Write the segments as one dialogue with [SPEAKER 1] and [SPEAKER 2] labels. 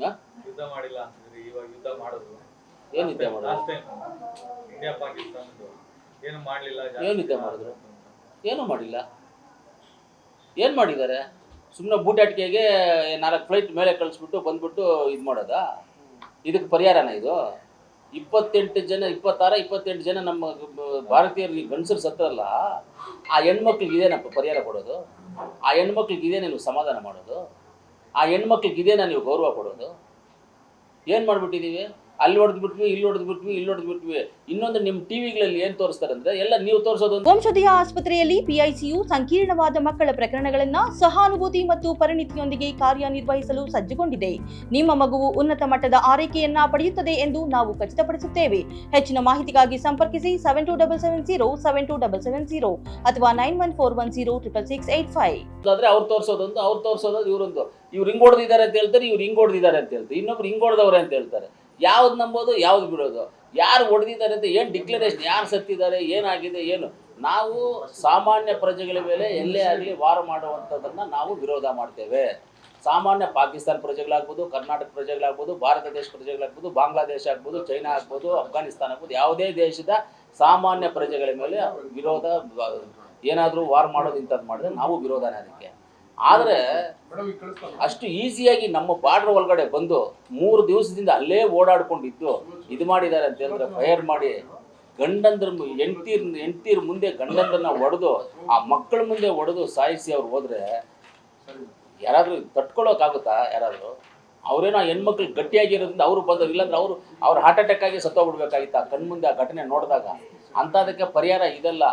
[SPEAKER 1] ಯುದ್ಧ ಮಾಡಿಲ್ಲ ಅಂತಿದ್ರಿ ಇವಾಗ ಯುದ್ಧ ಮಾಡಿದ್ರು
[SPEAKER 2] ಏನ್ ಯುದ್ಧ ಮಾಡೋದು?
[SPEAKER 1] ಲಾಸ್ಟ್ ಟೈಮ್ ಇಂಡಿಯಾ ಪಾಕಿಸ್ತಾನದ್ದು. ಏನು ಮಾಡ್ಲಿಲ್ಲ
[SPEAKER 2] ಏನ್ ಯುದ್ಧ ಮಾಡಿದ್ರು? ಏನೂ ಮಾಡಿಲ್ಲ? ಏನ್ ಮಾಡಿದ್ದಾರೆ? ಸುಮ್ಮನೆ ಬೂಟಾಟಿಕೆಗೆ ನಾಲ್ಕು ಫ್ಲೈಟ್ ಮೇಲೆ ಕಳಿಸ್ಬಿಟ್ಟು ಬಂದ್ಬಿಟ್ಟು ಇದು ಮಾಡೋದಾ? ಇದಕ್ಕೆ ಪರಿಹಾರನ ಇದು? ಇಪ್ಪತ್ತೆಂಟು ಜನ ಇಪ್ಪತ್ತಾರ ಇಪ್ಪತ್ತೆಂಟು ಜನ ನಮ್ಮ ಭಾರತೀಯರು ಗಂಡಸರು ಸತ್ತರಲ್ಲ ಆ ಹೆಣ್ಮಕ್ಳಿಗೆ ಇದೇನಪ್ಪ ಪರಿಹಾರ ಕೊಡೋದು? ಆ ಹೆಣ್ಮಕ್ಳಿಗೆ ಇದೇನೇನು ನೀವು ಸಮಾಧಾನ ಮಾಡೋದು? ಆ ಹೆಣ್ಮಕ್ಳಿಗೆ ಇದೇನ ನೀವು ಗೌರವ ಕೊಡೋದು? ಏನು ಮಾಡ್ಬಿಟ್ಟಿದ್ದೀವಿ? ಅಲ್ಲಿ ಹೊಡೆದು ಬಿಟ್ವಿ ಇಲ್ಲಿ ಹೊಡೆದು ಬಿಟ್ವಿ ಇಲ್ಲಿ ಹೊಡೆದು ಬಿಟ್ವಿ. ಇನ್ನೊಂದು ನಿಮ್ಮ ಟಿವಿಗಳಲ್ಲಿ ಏನು ತೋರಿಸ್ತಾರೆ ಅಂದ್ರೆ ಎಲ್ಲ ನೀವು ತೋರಿಸೋದು
[SPEAKER 3] ವಂಶದೀಯ ಆಸ್ಪತ್ರೆಯಲ್ಲಿ ಪಿಐಸಿಯು ಸಂಕೀರ್ಣವಾದ ಮಕ್ಕಳ ಪ್ರಕರಣಗಳನ್ನು ಸಹಾನುಭೂತಿ ಮತ್ತು ಪರಿಣಿತಿಯೊಂದಿಗೆ ಕಾರ್ಯನಿರ್ವಹಿಸಲು ಸಜ್ಜುಗೊಂಡಿದೆ. ನಿಮ್ಮ ಮಗುವು ಉನ್ನತ ಮಟ್ಟದ ಆರೈಕೆಯನ್ನ ಪಡೆಯುತ್ತದೆ ಎಂದು ನಾವು ಖಚಿತಪಡಿಸುತ್ತೇವೆ. ಹೆಚ್ಚಿನ ಮಾಹಿತಿಗಾಗಿ ಸಂಪರ್ಕಿಸಿ seven two double seven zero seven two double seven zero ಅಥವಾ nine one four one zero triple six eight five
[SPEAKER 2] ಆದ್ರೆ ಅವ್ರು ತೋರಿಸೋದೊಂದು ಅವ್ರು ತೋರಿಸೋದು ಇವರೊಂದು ಇವ್ರು ಹಿಂಗ್ ಹೊಡೆದಿದ್ದಾರೆ ಅಂತ ಹೇಳ್ತಾರೆ ಇವ್ರು ಹಿಂಗ್ ಹೊಡೆದಿದ್ದಾರೆ ಅಂತ ಹೇಳ್ತಾರೆ. ಇನ್ನೊಬ್ರು ಹಿಂಗ್ ಹೊಡೆದವ್ರೆ ಅಂತ ಹೇಳ್ತಾರೆ. ಯಾವ್ದು ನಂಬೋದು, ಯಾವ್ದು ಬಿಡೋದು. ಯಾರು ಹೊಡೆದಿದ್ದಾರೆ ಅಂತ ಏನು ಡಿಕ್ಲರೇಷನ್ ಯಾರು ಸತ್ತಿದ್ದಾರೆ, ಏನಾಗಿದೆ, ಏನು? ನಾವು ಸಾಮಾನ್ಯ ಪ್ರಜೆಗಳ ಮೇಲೆ ಎಲ್ಲೇ ಆಗಲಿ ವಾರ ಮಾಡುವಂಥದ್ದನ್ನು ನಾವು ವಿರೋಧ ಮಾಡ್ತೇವೆ. ಸಾಮಾನ್ಯ ಪಾಕಿಸ್ತಾನ ಪ್ರಜೆಗಳಾಗ್ಬೋದು, ಕರ್ನಾಟಕ ಪ್ರಜೆಗಳಾಗ್ಬೋದು, ಭಾರತ ದೇಶ ಪ್ರಜೆಗಳಾಗ್ಬೋದು, ಬಾಂಗ್ಲಾದೇಶ ಆಗ್ಬೋದು, ಚೈನಾ ಆಗ್ಬೋದು, ಅಫ್ಘಾನಿಸ್ತಾನ ಆಗ್ಬೋದು, ಯಾವುದೇ ದೇಶದ ಸಾಮಾನ್ಯ ಪ್ರಜೆಗಳ ಮೇಲೆ ವಿರೋಧ, ಏನಾದರೂ ವಾರ್ ಮಾಡೋದು ಇಂಥದ್ದು ಮಾಡಿದ್ರೆ ನಾವು ವಿರೋಧನೇ ಅದಕ್ಕೆ. ಆದರೆ ಅಷ್ಟು ಈಸಿಯಾಗಿ ನಮ್ಮ ಬಾರ್ಡರ್ ಒಳಗಡೆ ಬಂದು ಮೂರು ದಿವಸದಿಂದ ಅಲ್ಲೇ ಓಡಾಡ್ಕೊಂಡಿದ್ದು ಇದು ಮಾಡಿದ್ದಾರೆ ಅಂತ ಹೇಳಿದ್ರೆ ಫೈರ್ ಮಾಡಿ ಗಂಡಂದ್ರ ಹೆಂಡ್ತೀರ್ ಹೆಂಡ್ತೀರ್ ಮುಂದೆ ಗಂಡಂದ್ರನ್ನ ಒಡೆದು ಆ ಮಕ್ಕಳ ಮುಂದೆ ಒಡೆದು ಸಾಯಿಸಿ ಅವ್ರು ಹೋದ್ರೆ ಯಾರಾದರೂ ತಟ್ಕೊಳ್ಳೋಕ್ಕಾಗುತ್ತಾ ಯಾರಾದರೂ? ಅವರೇನೋ ಆ ಹೆಣ್ಮಕ್ಳು ಗಟ್ಟಿಯಾಗಿರೋದ್ರಿಂದ ಅವರು ಬಂದ್ರು ಇಲ್ಲಾಂದ್ರೆ ಅವರು ಅವ್ರು ಹಾರ್ಟ್ ಅಟ್ಯಾಕ್ ಆಗಿ ಸತ್ತೋಗ್ಬಿಡ್ಬೇಕಾಗಿತ್ತು? ಆ ಕಣ್ಮುಂದೆ ಆ ಘಟನೆ ನೋಡಿದಾಗ. ಅಂಥದಕ್ಕೆ ಪರಿಹಾರ ಇದೆಲ್ಲ.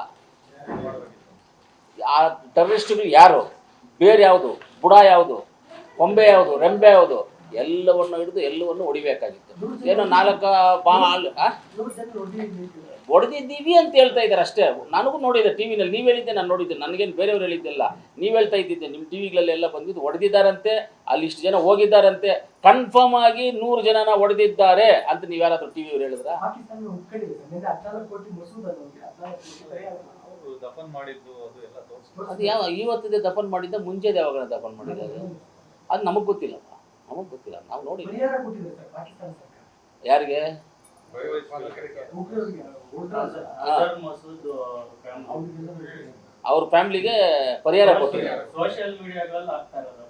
[SPEAKER 2] ಆ ಟೆರರಿಸ್ಟ್ಗಳು ಯಾರು? ಬೇರೆ ಯಾವುದು? ಬುಡ ಯಾವುದು? ಕೊಂಬೆ ಯಾವುದು? ರೆಂಬೆ ಯಾವುದು? ಎಲ್ಲವನ್ನು ಹಿಡಿದು ಎಲ್ಲವನ್ನು ಹೊಡಿಬೇಕಾಗಿತ್ತು. ಏನೋ ನಾಲ್ಕು ಬಾ? ಹೊಡೆದಿದ್ದೀವಿ ಅಂತ ಹೇಳ್ತಾ ಇದ್ದಾರೆ ಅಷ್ಟೇ. ನನಗೂ ನೋಡಿದೆ ಟಿ ವಿನಲ್ಲಿ. ನೀವು ಹೇಳಿದ್ದೆ, ನಾನು ನೋಡಿದ್ದೆ. ನನಗೇನು ಬೇರೆಯವ್ರು ಹೇಳಿದ್ದಿಲ್ಲ. ನೀವು ಹೇಳ್ತಾ ಇದ್ದಿದ್ದೆ ನಿಮ್ಮ ಟಿ ವಿಗಳಲ್ಲೆಲ್ಲ ಬಂದಿದ್ದು ಹೊಡೆದಿದ್ದಾರಂತೆ, ಅಲ್ಲಿ ಇಷ್ಟು ಜನ ಹೋಗಿದ್ದಾರಂತೆ. ಕನ್ಫರ್ಮ್ ಆಗಿ ನೂರು ಜನನ ಹೊಡೆದಿದ್ದಾರೆ ಅಂತ ನೀವು ಯಾರಾದರೂ ಟಿ ವಿಯವ್ರು ಹೇಳಿದ್ರಾ?
[SPEAKER 1] ದಫನ್ ಮಾಡಿದ್ದು ಅದು ಎಲ್ಲ ತೋರಿಸ್ತಾರೆ
[SPEAKER 2] ಅದು ಯಾವ ಇವತ್ತಿದೆ ದಫನ್ ಮಾಡಿದ್ದ ಮುಂಚೆದು ಯಾವಾಗ ದಫನ್ ಮಾಡಿದ್ದಾರೆ ಅದು ನಮಗೆ ಗೊತ್ತಿಲ್ಲ. ನಮಗೆ ಗೊತ್ತಿಲ್ಲ. ನಾವು ನೋಡಿ ಯಾರಿಗೆ?
[SPEAKER 4] ಮಸೂದ್.
[SPEAKER 2] ಅವ್ರ ಫ್ಯಾಮ್ಲಿಗೆ ಪರಿಹಾರ ಕೊಟ್ಟಿದ್ದಾರೆ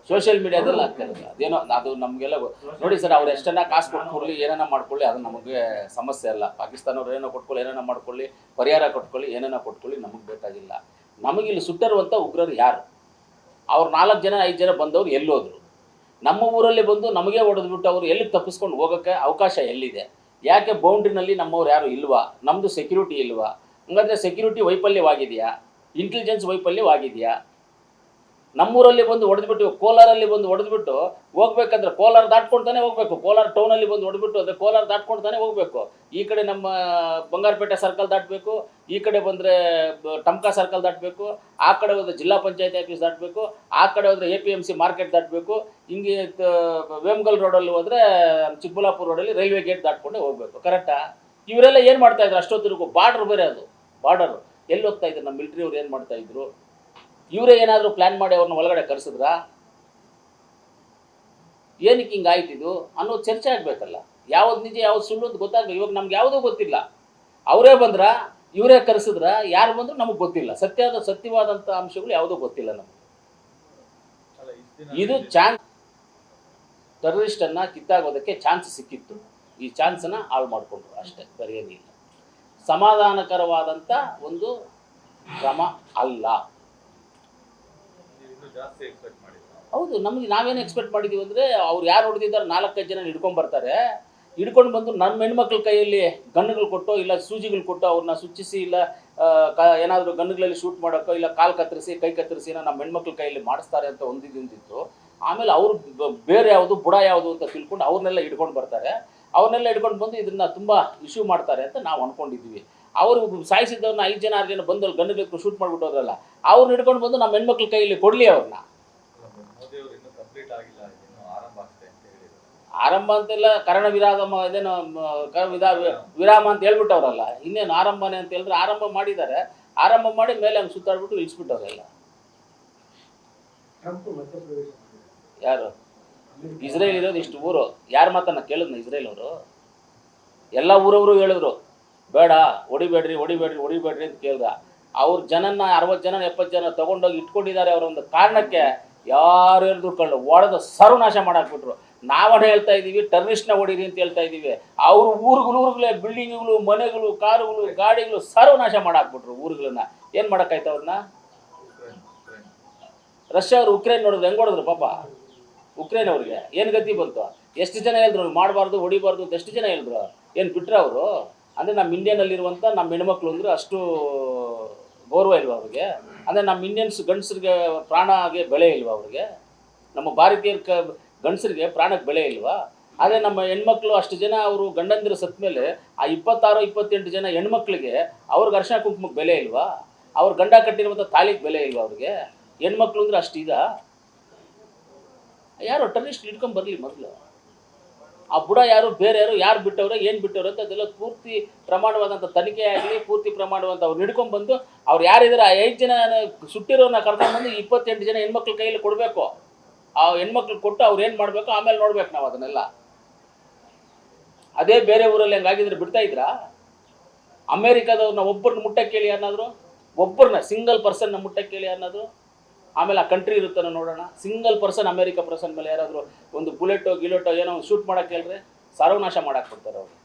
[SPEAKER 4] ಸೋಷಿಯಲ್
[SPEAKER 2] ಮೀಡಿಯಾದಲ್ಲಿ ಆಗ್ತಾ ಇರೋದು. ಅದೇನೋ ಅದು ನಮಗೆಲ್ಲ ನೋಡಿ ಸರ್ ಅವ್ರು ಎಷ್ಟನ್ನ ಕಾಸು ಕೊಟ್ಕೊಳ್ಳಿ ಏನೇನ ಮಾಡ್ಕೊಳ್ಳಿ ಅದು ನಮಗೆ ಸಮಸ್ಯೆ ಅಲ್ಲ. ಪಾಕಿಸ್ತಾನವ್ರು ಏನೋ ಕೊಟ್ಕೊಳ್ಳಿ ಏನೇನೋ ಮಾಡ್ಕೊಳ್ಳಿ ಪರಿಹಾರ ಕೊಟ್ಕೊಳ್ಳಿ ಏನೇನೋ ಕೊಟ್ಕೊಳ್ಳಿ ನಮಗೆ ಬೇಕಾಗಿಲ್ಲ. ನಮಗಿಲ್ಲಿ ಸುಟ್ಟರುವಂಥ ಉಗ್ರರು ಯಾರು? ಅವ್ರು ನಾಲ್ಕು ಜನ ಐದು ಜನ ಬಂದವರು ಎಲ್ಲೋದ್ರು. ನಮ್ಮ ಊರಲ್ಲಿ ಬಂದು ನಮಗೆ ಹೊಡೆದ್ಬಿಟ್ಟು ಅವರು ಎಲ್ಲಿ ತಪ್ಪಿಸ್ಕೊಂಡು ಹೋಗೋಕ್ಕೆ ಅವಕಾಶ ಎಲ್ಲಿದೆ? ಯಾಕೆ ಬೌಂಡ್ರಿನಲ್ಲಿ ನಮ್ಮವ್ರು ಯಾರು ಇಲ್ವಾ? ನಮ್ಮದು ಸೆಕ್ಯೂರಿಟಿ ಇಲ್ವಾ? ಹಂಗಾದ್ರೆ ಸೆಕ್ಯೂರಿಟಿ ವೈಫಲ್ಯವಾಗಿದೆಯಾ? ಇಂಟೆಲಿಜೆನ್ಸ್ ವೈಫಲ್ಯವಾಗಿದೆಯಾ? ನಮ್ಮೂರಲ್ಲಿ ಬಂದು ಹೊಡೆದ್ಬಿಟ್ಟು ಕೋಲಾರಲ್ಲಿ ಬಂದು ಹೊಡೆದ್ಬಿಟ್ಟು ಹೋಗ್ಬೇಕಂದ್ರೆ ಕೋಲಾರ ದಾಟ್ಕೊಂಡ್ತಾನೆ ಹೋಗ್ಬೇಕು. ಕೋಲಾರ ಟೌನಲ್ಲಿ ಬಂದು ಹೊಡೆದ್ಬಿಟ್ಟು ಅದೇ ಕೋಲಾರ ದಾಟ್ಕೊಂಡ್ತಾನೆ ಹೋಗ್ಬೇಕು. ಈ ಕಡೆ ನಮ್ಮ ಬಂಗಾರಪೇಟೆ ಸರ್ಕಲ್ ದಾಟಬೇಕು, ಈ ಕಡೆ ಬಂದರೆ ಟಮ್ಕಾ ಸರ್ಕಲ್ ದಾಟಬೇಕು, ಆ ಕಡೆ ಹೋದ್ರೆ ಜಿಲ್ಲಾ ಪಂಚಾಯತಿ ಆಫೀಸ್ ದಾಟಬೇಕು, ಆ ಕಡೆ ಹೋದ್ರೆ A P M C market ದಾಟಬೇಕು, ಹಿಂಗೆ ವೇಮ್ಗಲ್ ರೋಡಲ್ಲಿ ಹೋದ್ರೆ ಚಿಕ್ಕಬಳ್ಳಾಪುರ ರೋಡಲ್ಲಿ ರೈಲ್ವೆ ಗೇಟ್ ದಾಟ್ಕೊಂಡೇ ಹೋಗ್ಬೇಕು. ಕರೆಕ್ಟಾ ಇವರೆಲ್ಲ ಏನು ಮಾಡ್ತಾ ಇದ್ರು? ಅಷ್ಟೊತ್ತಿಗೂ ಬಾರ್ಡರ್ ಬೇರೆ ಅದು. ಬಾರ್ಡರ್ ಎಲ್ಲಿ ಹೋಗ್ತಾ ಇದ್ರು ನಮ್ಮ ಮಿಲಿಟರಿ ಅವ್ರು ಏನು ಮಾಡ್ತಾ ಇದ್ರು? ಇವರೇ ಏನಾದರೂ ಪ್ಲ್ಯಾನ್ ಮಾಡಿ ಅವ್ರನ್ನ ಒಳಗಡೆ ಕರೆಸಿದ್ರಾ? ಏನಕ್ಕೆ ಹಿಂಗೆ ಆಯ್ತಿದು ಅನ್ನೋ ಚರ್ಚೆ ಆಗಬೇಕಲ್ಲ. ಯಾವ್ದು ನಿಜ ಯಾವ್ದು ಸುಳ್ಳು ಅಂತ ಗೊತ್ತಾಗಬೇಕು ಇವಾಗ ನಮ್ಗೆ ಯಾವುದೂ ಗೊತ್ತಿಲ್ಲ. ಅವರೇ ಬಂದ್ರ? ಇವರೇ ಕರೆಸಿದ್ರ? ಯಾರು ಬಂದ್ರು ನಮಗೆ ಗೊತ್ತಿಲ್ಲ. ಸತ್ಯವಾದ ಸತ್ಯವಾದಂಥ ಅಂಶಗಳು ಯಾವುದೂ ಗೊತ್ತಿಲ್ಲ ನಮಗೆ. ಇದು ಚಾನ್ಸ್ ಟೆರರಿಸ್ಟನ್ನು ಕಿತ್ತಾಗೋದಕ್ಕೆ ಚಾನ್ಸ್ ಸಿಕ್ಕಿತ್ತು. ಈ ಚಾನ್ಸನ್ನು ಹಾಳು ಮಾಡಿಕೊಂಡ್ರು ಅಷ್ಟೇ ಬೇರೆ ಏನಿಲ್ಲ. ಸಮಾಧಾನಕರವಾದಂಥ ಒಂದು ಕ್ರಮ ಅಲ್ಲ. ಹೌದು ನಮಗೆ ನಾವೇನು ಎಕ್ಸ್ಪೆಕ್ಟ್ ಮಾಡಿದ್ದೀವಿ ಅಂದರೆ ಅವ್ರು ಯಾರು ಹೊಡೆದಿದ್ದಾರೆ ನಾಲ್ಕೈದು ಜನ ಹಿಡ್ಕೊಂಡು ಬರ್ತಾರೆ. ಹಿಡ್ಕೊಂಡು ಬಂದು ನಮ್ಮ ಹೆಣ್ಮಕ್ಳ ಕೈಯಲ್ಲಿ ಗನ್ನುಗಳು ಕೊಟ್ಟು ಇಲ್ಲ ಸೂಜಿಗಳು ಕೊಟ್ಟು ಅವ್ರನ್ನ ಸುಚ್ಚಿಸಿ ಇಲ್ಲ ಕ ಏನಾದರೂ ಗನ್ನುಗಳಲ್ಲಿ ಶೂಟ್ ಮಾಡೋಕ್ಕೋ ಇಲ್ಲ ಕಾಲು ಕತ್ತರಿಸಿ ಕೈ ಕತ್ತರಿಸಿ ನಮ್ಮ ಹೆಣ್ಮಕ್ಳ ಕೈಯಲ್ಲಿ ಮಾಡಿಸ್ತಾರೆ ಅಂತ ಒಂದಿದ್ದಿತ್ತು ಆಮೇಲೆ ಅವ್ರು ಬೇರೆ ಯಾವುದು ಬುಡ ಯಾವುದು ಅಂತ ತಿಳ್ಕೊಂಡು ಅವ್ರನ್ನೆಲ್ಲ ಹಿಡ್ಕೊಂಡು ಬರ್ತಾರೆ. ಅವ್ರನ್ನೆಲ್ಲ ಹಿಡ್ಕೊಂಡು ಬಂದು ಇದನ್ನ ತುಂಬ ಇಶ್ಯೂ ಮಾಡ್ತಾರೆ ಅಂತ ನಾವು ಅನ್ಕೊಂಡಿದ್ವಿ ಅವರು ಸಾಯಿಸಿದ್ದವ್ರನ್ನ ಐದು ಜನ ಆರು ಜನ ಬಂದು ಅಲ್ಲಿ ಶೂಟ್ ಮಾಡ್ಬಿಟ್ಟು ಹೋದ್ರಲ್ಲ ಅವ್ರನ್ನ ಹಿಡ್ಕೊಂಡು ಬಂದು ನಮ್ಮ ಹೆಣ್ಮಕ್ಳ ಕೈಯಲ್ಲಿ ಕೊಡಲಿ ಅವ್ರನ್ನ.
[SPEAKER 1] ಆರಂಭ
[SPEAKER 2] ಅಂತೆಲ್ಲ ಕರ್ಣ ವಿರಾಮ ಇದೇನೋ ವಿಧ ವಿರಾಮ ಅಂತ ಹೇಳ್ಬಿಟ್ಟವ್ರಲ್ಲ ಇನ್ನೇನು ಆರಂಭನೆ ಅಂತ ಹೇಳಿದ್ರೆ ಆರಂಭ ಮಾಡಿದ್ದಾರೆ. ಆರಂಭ ಮಾಡಿ ಮೇಲೆ ಹಂಗೆ ಸುತ್ತಾಡ್ಬಿಟ್ಟು ಇಳಿಸ್ಬಿಟ್ಟವ್ರೆಲ್ಲ. ಯಾರು? ಇಸ್ರೇಲ್ ಇರೋದು ಇಷ್ಟು ಊರು. ಯಾರ ಮಾತನ್ನ ಕೇಳಿದ್ನ ಇಸ್ರೇಲ್ ಅವರು? ಎಲ್ಲ ಊರವರು ಹೇಳಿದ್ರು. ಬೇಡ, ಹೊಡಿಬೇಡ್ರಿ ಹೊಡಿಬೇಡ್ರಿ ಹೊಡಿಬೇಡ್ರಿ ಅಂತ ಕೇಳ್ದ. ಅವ್ರ ಜನನ ಅರವತ್ತು ಜನ ಎಪ್ಪತ್ತು ಜನ ತಗೊಂಡೋಗಿ ಇಟ್ಕೊಂಡಿದ್ದಾರೆ ಅವರ ಒಂದು ಕಾರಣಕ್ಕೆ ಯಾರು ಹೇಳಿದ್ರು ಕಳ್ಳು ಒಡೆದು ಸರ್ವನಾಶ ಮಾಡಾಕ್ಬಿಟ್ರು. ನಾವೇ ಹೇಳ್ತಾ ಇದ್ದೀವಿ ಟರ್ನಿಸ್ಟ್ನ ಹೊಡೀರಿ ಅಂತ ಹೇಳ್ತಾ ಇದ್ದೀವಿ ಅವ್ರ ಊರುಗಳು, ಊರುಗಳೇ, ಬಿಲ್ಡಿಂಗ್ಗಳು, ಮನೆಗಳು, ಕಾರುಗಳು, ಗಾಡಿಗಳು ಸರ್ವನಾಶ ಮಾಡಾಕ್ಬಿಟ್ರು ಊರುಗಳನ್ನ. ಏನು ಮಾಡೋಕ್ಕಾಯ್ತು ಅವ್ರನ್ನ ರಷ್ಯಾ ಅವರು ಉಕ್ರೇನ್ ನೋಡಿದ್ರು ಹೆಂಗ್ ಹೊಡೆದ್ರು ಪಾಪ? ಉಕ್ರೇನ್ ಅವ್ರಿಗೆ ಏನು ಗತಿ ಬಂತು? ಎಷ್ಟು ಜನ ಹೇಳಿದ್ರು ಮಾಡಬಾರ್ದು, ಹೊಡಿಬಾರ್ದು ಅಂತ ಎಷ್ಟು ಜನ ಹೇಳಿದ್ರು? ಏನು ಬಿಟ್ರೆ ಅವರು? ಅಂದರೆ ನಮ್ಮ ಇಂಡಿಯನಲ್ಲಿರುವಂಥ ನಮ್ಮ ಹೆಣ್ಮಕ್ಳು ಅಂದ್ರೆ ಅಷ್ಟು ಗೌರವ ಇಲ್ವಾ ಅವ್ರಿಗೆ? ಅಂದರೆ ನಮ್ಮ ಇಂಡಿಯನ್ಸ್ ಗಂಡಸರಿಗೆ ಆಗಿ ಬೆಲೆ ಇಲ್ವಾ ಅವ್ರಿಗೆ? ನಮ್ಮ ಭಾರತೀಯರ ಕ ಗಂಡಸರಿಗೆ ಪ್ರಾಣಕ್ಕೆ ಬೆಲೆ ಇಲ್ವಾ? ಆದರೆ ನಮ್ಮ ಹೆಣ್ಮಕ್ಳು ಅಷ್ಟು ಜನ ಅವರು ಗಂಡಂದಿರು ಸತ್ತ ಮೇಲೆ ಆ ಇಪ್ಪತ್ತಾರು, ಇಪ್ಪತ್ತೆಂಟು ಜನ ಹೆಣ್ಮಕ್ಳಿಗೆ ಅವ್ರಿಗೆ ಅರ್ಶನ ಕುಂಕುಮಕ್ಕೆ ಬೆಲೆ ಇಲ್ವಾ? ಅವ್ರ ಗಂಡ ಕಟ್ಟಿರುವಂಥ ತಾಲಿಗೆ ಬೆಲೆ ಇಲ್ವಾ ಅವ್ರಿಗೆ? ಹೆಣ್ಮಕ್ಳು ಅಂದ್ರೆ ಅಷ್ಟು ಇದ? ಯಾರು ಟರ್ನಿಸ್ಟ್ ಹಿಡ್ಕೊಂಡು ಬರಲಿ ಮೊದಲು. ಆ ಬುಡ ಯಾರು, ಬೇರೆ ಯಾರು ಯಾರು ಬಿಟ್ಟವ್ರೆ, ಏನು ಬಿಟ್ಟವ್ರೆ ಅಂತ ಅದೆಲ್ಲ ಪೂರ್ತಿ ಪ್ರಮಾಣವಾದಂಥ ತನಿಖೆ ಆಗಲಿ, ಪೂರ್ತಿ ಪ್ರಮಾಣವಂತ ಅವ್ರು ಹಿಡ್ಕೊಂಡ್ ಬಂದು ಅವ್ರು ಯಾರಿದ್ದಾರೆ ಆ ಐದು ಜನ ಸುಟ್ಟಿರೋನ ಕರ್ಕೊಂಡ್ಬಂದು ಇಪ್ಪತ್ತೆಂಟು ಜನ ಹೆಣ್ಮಕ್ಳ ಕೈಯಲ್ಲಿ ಕೊಡಬೇಕು. ಆ ಹೆಣ್ಮಕ್ಳು ಕೊಟ್ಟು ಅವ್ರು ಏನು ಮಾಡಬೇಕು, ಆಮೇಲೆ ನೋಡ್ಬೇಕು ನಾವು ಅದನ್ನೆಲ್ಲ. ಅದೇ ಬೇರೆ ಊರಲ್ಲಿ ಹೆಂಗಾಗಿದ್ರೆ ಬಿಡ್ತಾ ಇದ್ರಾ? ಅಮೇರಿಕಾದವ್ರನ್ನ ಒಬ್ಬರನ್ನ ಮುಟ್ಟಕ್ಕೆ ಕೇಳಿ ಯಾರನ್ನಾದ್ರು ಒಬ್ಬರನ್ನ ಸಿಂಗಲ್ ಪರ್ಸನ್ನ ಮುಟ್ಟಕ್ಕೆ ಕೇಳಿ ಯಾರನ್ನಾದ್ರು ಆಮೇಲೆ ಆ ಕಂಟ್ರಿ ಇರುತ್ತಾನೆ ನೋಡೋಣ. ಸಿಂಗಲ್ ಪರ್ಸನ್ ಅಮೇರಿಕಾ ಪರ್ಸನ್ ಮೇಲೆ ಯಾರಾದರೂ ಒಂದು ಬುಲೆಟೋ ಗಿಲೆಟೋ ಏನೋ ಶೂಟ್ ಮಾಡೋಕ್ಕೆ ಹೇಳ್ರೆ ಸರ್ವನಾಶ ಮಾಡಕ್ಕೆ ಕೊಡ್ತಾರೆ ಅವರು.